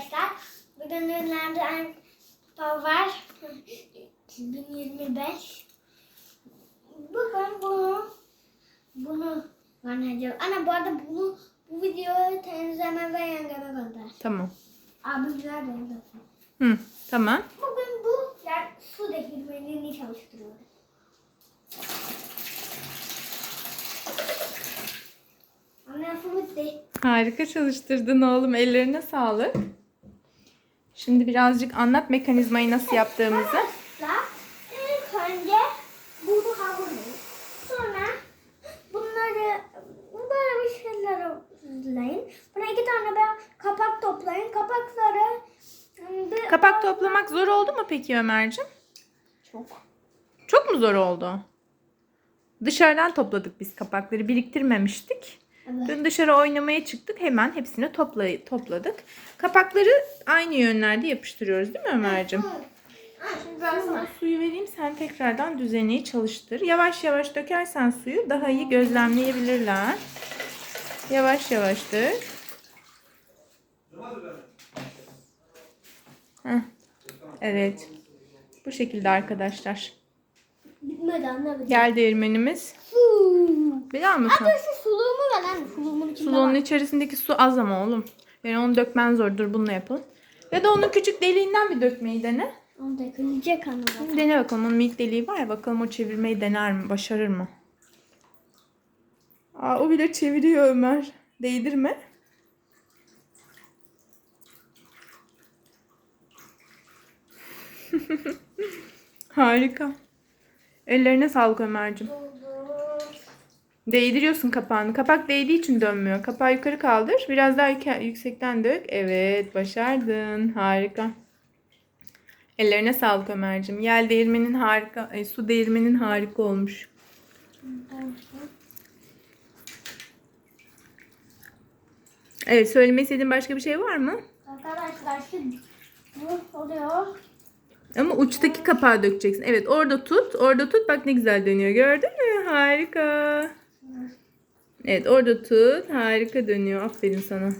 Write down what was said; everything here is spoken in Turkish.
arkadaşlar. Bugün ürünlerden var. 2025. Bugün bunu bunu göndereceğim. Ana bu arada bunu bu videoyu teyzeme ve yengeme gönder. Tamam. Abimler de yazasın. Hı, tamam. Bugün bu yer su değirmenini çalıştırıyoruz. Harika çalıştırdın oğlum. Ellerine sağlık. Şimdi birazcık anlat mekanizmayı nasıl yaptığımızı. İlk önce bunu kavurun. Sonra bunları böyle bir şeyler hazırlayın. Buna iki tane ben kapak toplayın. Kapakları bir Kapak toplamak zor oldu mu peki Ömer'cim? çok. Çok mu zor oldu? Dışarıdan topladık biz kapakları. Biriktirmemiştik. Evet. Dün dışarı oynamaya çıktık. Hemen hepsini topla- topladık. Kapakları aynı yönlerde yapıştırıyoruz değil mi Ömer'cim? Şimdi ben sana suyu vereyim. Sen tekrardan düzeneyi çalıştır. Yavaş yavaş dökersen suyu daha iyi gözlemleyebilirler. Yavaş yavaş dök. Heh. Evet. Bu şekilde arkadaşlar. Bitmedi anne. bitmedi. Gel değirmenimiz. Biliyor musun? Lan. Suluğumun içinde Suluğun var. içerisindeki su az ama oğlum. Yani onu dökmen zor. Dur bununla yapalım. Ya da onun küçük deliğinden bir dökmeyi dene. Onu dökülecek anne. bak. Dene bakalım. Onun minik deliği var ya. Bakalım o çevirmeyi dener mi? Başarır mı? Aa, o bile çeviriyor Ömer. Değdirme. Harika. Ellerine sağlık Ömer'cim. Değdiriyorsun kapağını. Kapak değdiği için dönmüyor. Kapağı yukarı kaldır. Biraz daha yüksekten dök. Evet başardın. Harika. Ellerine sağlık Ömer'cim. Yel değirmenin harika, ay, su değirmenin harika olmuş. Evet söylemek istediğin başka bir şey var mı? Arkadaşlar bu oluyor. Ama uçtaki kapağı dökeceksin. Evet orada tut. Orada tut. Bak ne güzel dönüyor. Gördün mü? Harika. Evet orada tut. Harika dönüyor. Aferin sana.